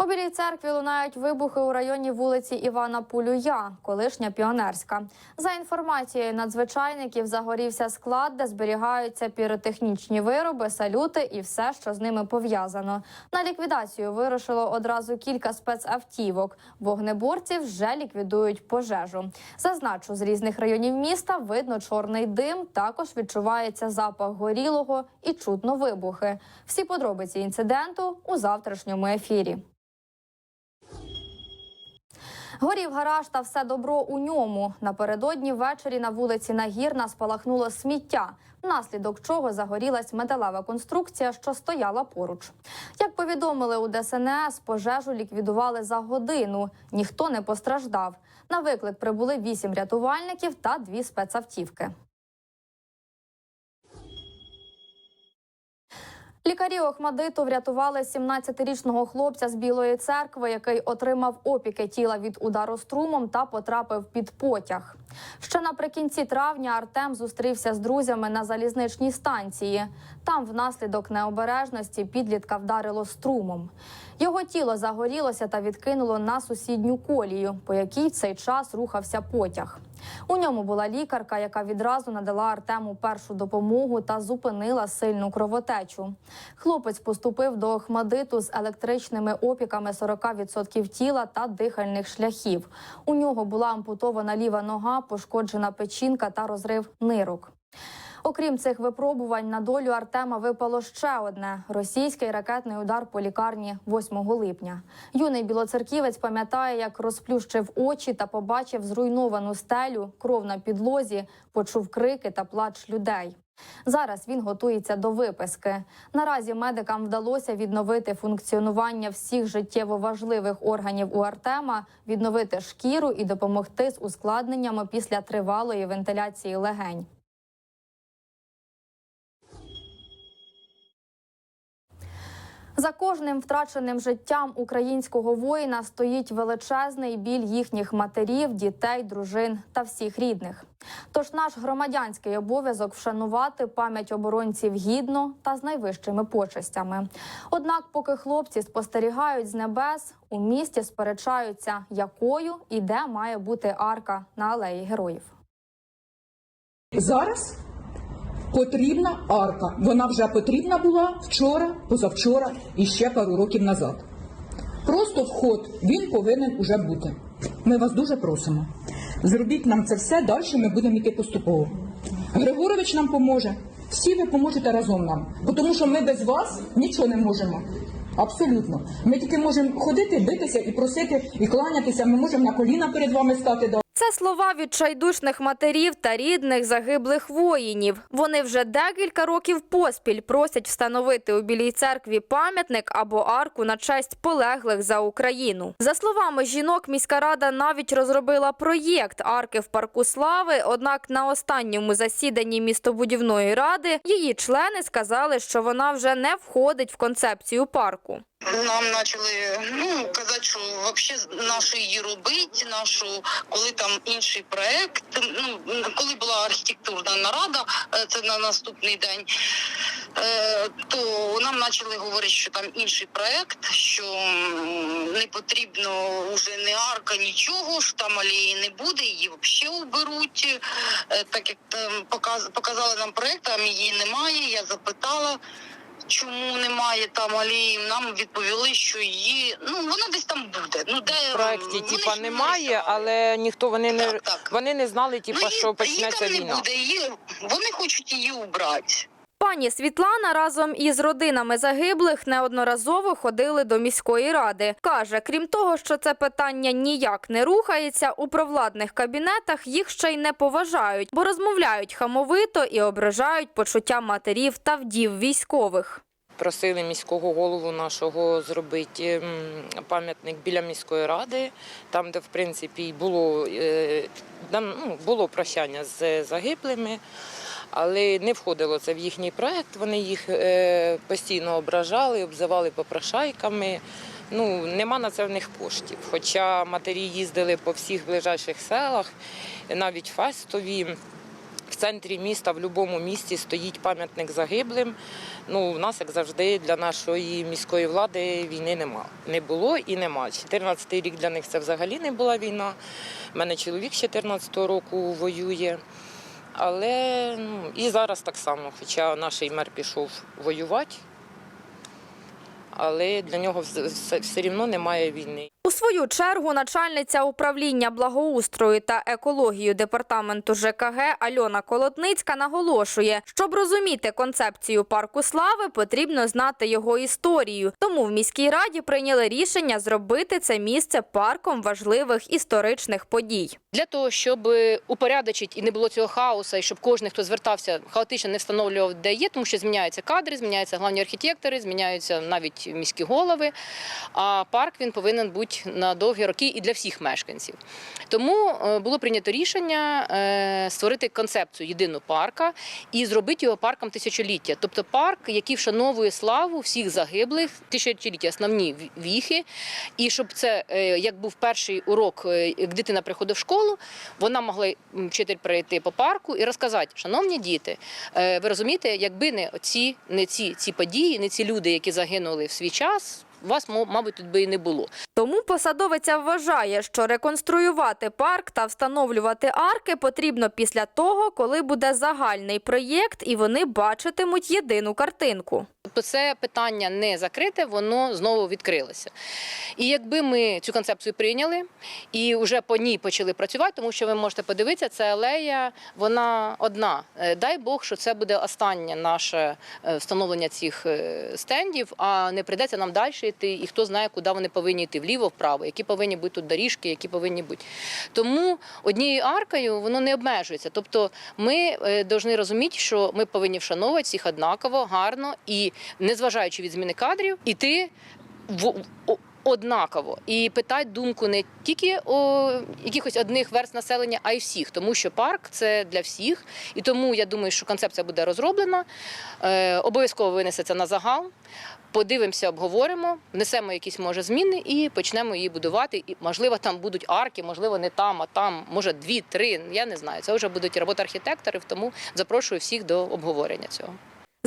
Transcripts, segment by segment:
У Білій церкві лунають вибухи у районі вулиці Івана Пулюя, колишня піонерська. За інформацією надзвичайників, загорівся склад, де зберігаються піротехнічні вироби, салюти і все, що з ними пов'язано. На ліквідацію вирушило одразу кілька спецавтівок. Вогнеборці вже ліквідують пожежу. Зазначу, з різних районів міста видно чорний дим. Також відчувається запах горілого і чутно вибухи. Всі подробиці інциденту у завтрашньому ефірі. Горів гараж та все добро у ньому. Напередодні ввечері на вулиці Нагірна спалахнуло сміття, внаслідок чого загорілась металева конструкція, що стояла поруч. Як повідомили у ДСНС, пожежу ліквідували за годину. Ніхто не постраждав. На виклик прибули вісім рятувальників та дві спецавтівки. Лікарі Охмадиту врятували 17-річного хлопця з Білої церкви, який отримав опіки тіла від удару струмом та потрапив під потяг. Ще наприкінці травня Артем зустрівся з друзями на залізничній станції. Там, внаслідок необережності, підлітка вдарило струмом. Його тіло загорілося та відкинуло на сусідню колію, по якій в цей час рухався потяг. У ньому була лікарка, яка відразу надала Артему першу допомогу та зупинила сильну кровотечу. Хлопець поступив до Охмадиту з електричними опіками 40% тіла та дихальних шляхів. У нього була ампутована ліва нога, пошкоджена печінка та розрив нирок. Окрім цих випробувань, на долю Артема випало ще одне російський ракетний удар по лікарні 8 липня. Юний білоцерківець пам'ятає, як розплющив очі та побачив зруйновану стелю, кров на підлозі, почув крики та плач людей. Зараз він готується до виписки. Наразі медикам вдалося відновити функціонування всіх життєво важливих органів у Артема, відновити шкіру і допомогти з ускладненнями після тривалої вентиляції легень. За кожним втраченим життям українського воїна стоїть величезний біль їхніх матерів, дітей, дружин та всіх рідних. Тож наш громадянський обов'язок вшанувати пам'ять оборонців гідно та з найвищими почестями. Однак, поки хлопці спостерігають з небес, у місті сперечаються, якою і де має бути арка на алеї героїв. Зараз потрібна арка. Вона вже потрібна була вчора, позавчора і ще пару років назад. Просто вход він повинен уже бути. Ми вас дуже просимо. Зробіть нам це все, далі ми будемо йти поступово. Григорович нам поможе. Всі ви поможете разом нам, тому що ми без вас нічого не можемо. Абсолютно. Ми тільки можемо ходити, битися і просити, і кланятися. Ми можемо на коліна перед вами стати. Це слова відчайдушних матерів та рідних загиблих воїнів. Вони вже декілька років поспіль просять встановити у Білій церкві пам'ятник або арку на честь полеглих за Україну. За словами жінок, міська рада навіть розробила проєкт арки в парку слави. Однак на останньому засіданні містобудівної ради її члени сказали, що вона вже не входить в концепцію парку. Нам почали ну казати, що взагалі нашу її робити, нашу коли там інший проект. Ну коли була архітектурна нарада, е, це на наступний день. е, То нам почали говорити, що там інший проект, що не потрібно вже не арка, нічого, що там алеї не буде, її взагалі уберуть. Е, Так як там показали нам проект, там її немає. Я запитала. Чому немає там алеї? Нам відповіли, що її ну вона десь там буде. Ну де В проекті вони типа ж немає, нарисували. але ніхто вони не Так, так. вони не знали, типа, Ну, її- що почнеться її там війна. не буде. Її вони хочуть її убрати. Пані Світлана разом із родинами загиблих неодноразово ходили до міської ради. Каже, крім того, що це питання ніяк не рухається, у провладних кабінетах їх ще й не поважають, бо розмовляють хамовито і ображають почуття матерів та вдів військових. Просили міського голову нашого зробити пам'ятник біля міської ради, там, де в принципі було, е, ну, було прощання з загиблими. Але не входило це в їхній проект. Вони їх е, постійно ображали, обзивали попрошайками. Ну, нема на це в них коштів. Хоча матері їздили по всіх ближайших селах, навіть Фастові. В центрі міста, в будь-якому місті стоїть пам'ятник загиблим. Ну, у нас, як завжди, для нашої міської влади війни нема. Не було і нема. 14-й рік для них це взагалі не була війна. У мене чоловік з 14-го року воює. Але ну, і зараз так само, хоча наш мер пішов воювати, але для нього все, все, рівно немає війни. У свою чергу начальниця управління благоустрою та екологію департаменту ЖКГ Альона Колотницька наголошує, щоб розуміти концепцію парку слави, потрібно знати його історію. Тому в міській раді прийняли рішення зробити це місце парком важливих історичних подій. Для того, щоб упорядочити і не було цього хаосу, і щоб кожен, хто звертався, хаотично не встановлював, де є, тому що зміняються кадри, зміняються главні архітектори, зміняються навіть міські голови. А парк він повинен бути на довгі роки і для всіх мешканців. Тому е, було прийнято рішення е, створити концепцію єдину парка і зробити його парком тисячоліття. Тобто парк, який вшановує славу всіх загиблих, тисячоліття, основні віхи. І щоб це е, як був перший урок, як дитина приходить в школу, вона могла вчитель прийти по парку і розказати, шановні діти, ви розумієте, якби не оці, не ці, ці події, не ці люди, які загинули в свій час, вас, мабуть, тут би і не було. Тому посадовиця вважає, що реконструювати парк та встановлювати арки потрібно після того, коли буде загальний проєкт і вони бачитимуть єдину картинку. Тобто це питання не закрите, воно знову відкрилося. І якби ми цю концепцію прийняли і вже по ній почали працювати, тому що ви можете подивитися, це алея, вона одна. Е, Дай Бог, що це буде останнє наше е, встановлення цих е, стендів, а не прийдеться нам далі йти, і хто знає, куди вони повинні йти, вліво, вправо, які повинні бути тут доріжки, які повинні бути. Тому однією аркою воно не обмежується. Тобто ми е, повинні розуміти, що ми повинні вшановувати всіх однаково, гарно і незважаючи від зміни кадрів, іти в однаково і питати думку не тільки о якихось одних верст населення, а й всіх, тому що парк це для всіх. І тому я думаю, що концепція буде розроблена, е, обов'язково винесеться на загал. Подивимося, обговоримо, внесемо якісь може зміни і почнемо її будувати. І можливо, там будуть арки, можливо, не там, а там, може, дві, три. Я не знаю. Це вже будуть роботи архітекторів, тому запрошую всіх до обговорення цього.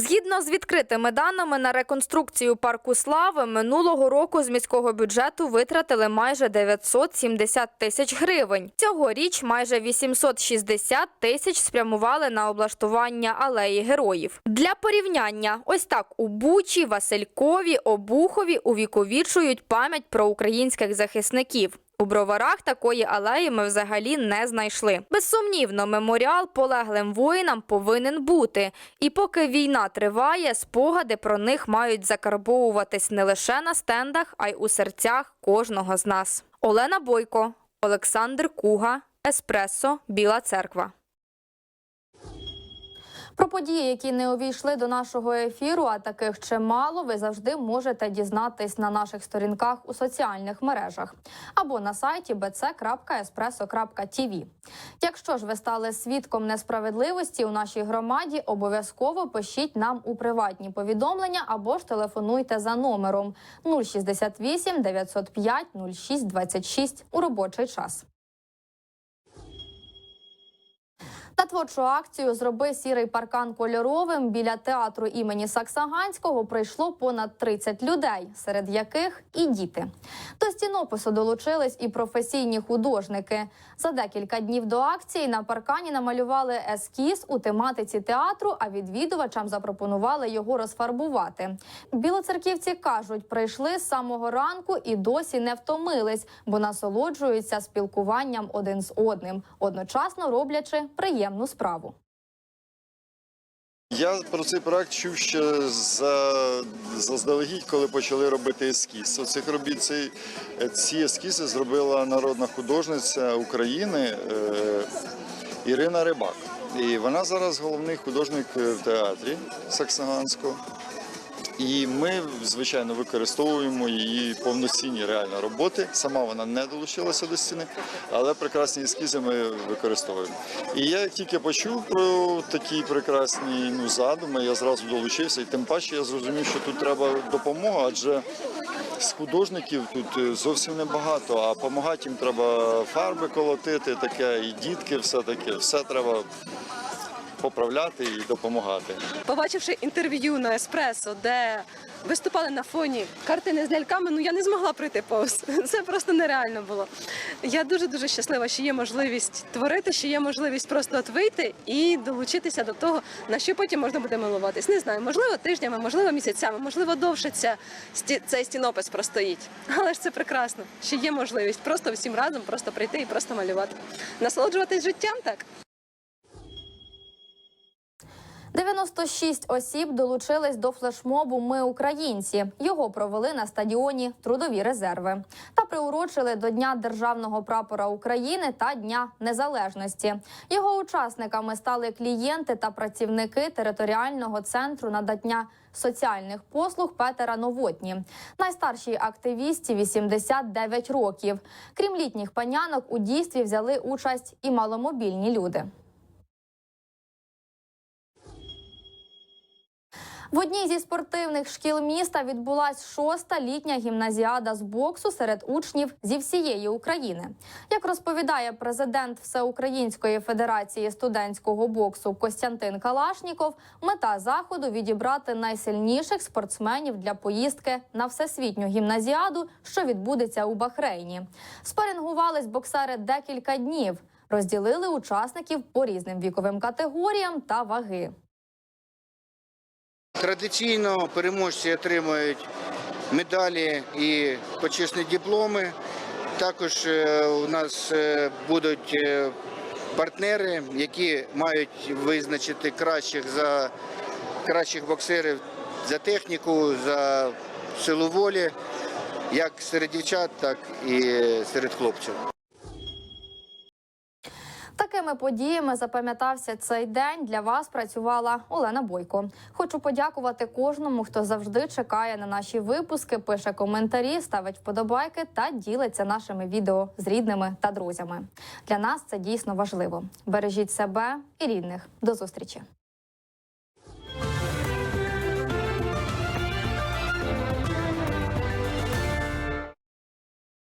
Згідно з відкритими даними на реконструкцію парку слави, минулого року з міського бюджету витратили майже 970 тисяч гривень. Цьогоріч майже 860 тисяч спрямували на облаштування алеї героїв. Для порівняння, ось так у Бучі, Василькові, Обухові увіковічують пам'ять про українських захисників. У броварах такої алеї ми взагалі не знайшли. Безсумнівно, меморіал полеглим воїнам повинен бути. І поки війна триває, спогади про них мають закарбовуватись не лише на стендах, а й у серцях кожного з нас. Олена Бойко, Олександр Куга, Еспресо, Біла Церква. Про події, які не увійшли до нашого ефіру, а таких чимало, ви завжди можете дізнатись на наших сторінках у соціальних мережах або на сайті bc.espresso.tv. Якщо ж ви стали свідком несправедливості у нашій громаді, обов'язково пишіть нам у приватні повідомлення або ж телефонуйте за номером 068 905 06 26 у робочий час. На творчу акцію Зроби сірий паркан кольоровим біля театру імені Саксаганського прийшло понад 30 людей, серед яких і діти. До стінопису долучились і професійні художники. За декілька днів до акції на паркані намалювали ескіз у тематиці театру, а відвідувачам запропонували його розфарбувати. Білоцерківці кажуть, прийшли з самого ранку і досі не втомились, бо насолоджуються спілкуванням один з одним, одночасно роблячи приємну справу. Я про цей проект чув ще за, заздалегідь, коли почали робити ескіз. Оцих робіт ці, ці ескізи зробила народна художниця України е, Ірина Рибак. І вона зараз головний художник в театрі Саксаганського. І ми, звичайно, використовуємо її повноцінні реально роботи. Сама вона не долучилася до стіни, але прекрасні ескізи ми використовуємо. І я тільки почув про такі прекрасні ну, задуми, я зразу долучився. І тим паче я зрозумів, що тут треба допомога, адже з художників тут е, зовсім небагато, а допомагати їм треба фарби колотити, таке, і дітки все таке, все треба поправляти і допомагати. побачивши інтерв'ю на еспресо, де виступали на фоні картини з ляльками, ну я не змогла пройти повз. Це просто нереально було. Я дуже дуже щаслива, що є можливість творити, що є можливість просто от вийти і долучитися до того, на що потім можна буде милуватись. Не знаю, можливо, тижнями, можливо, місяцями, можливо, довше ця цей стінопис простоїть. Але ж це прекрасно, що є можливість просто всім разом просто прийти і просто малювати. Насолоджуватись життям так. 96 осіб долучились до флешмобу Ми українці. Його провели на стадіоні Трудові резерви та приурочили до Дня державного прапора України та Дня Незалежності. Його учасниками стали клієнти та працівники територіального центру надання соціальних послуг Петера Новотні. Найстаршій активісті 89 років. Крім літніх панянок, у дійстві взяли участь і маломобільні люди. В одній зі спортивних шкіл міста відбулась шоста літня гімназіада з боксу серед учнів зі всієї України. Як розповідає президент Всеукраїнської федерації студентського боксу Костянтин Калашніков, мета заходу відібрати найсильніших спортсменів для поїздки на всесвітню гімназіаду, що відбудеться у Бахрейні. Спарингувались боксери декілька днів, розділили учасників по різним віковим категоріям та ваги. Традиційно переможці отримують медалі і почесні дипломи. Також е, у нас е, будуть е, партнери, які мають визначити кращих за кращих боксерів за техніку, за силу волі, як серед дівчат, так і серед хлопців. Такими подіями запам'ятався цей день. Для вас працювала Олена Бойко. Хочу подякувати кожному, хто завжди чекає на наші випуски, пише коментарі, ставить вподобайки та ділиться нашими відео з рідними та друзями. Для нас це дійсно важливо. Бережіть себе і рідних. До зустрічі.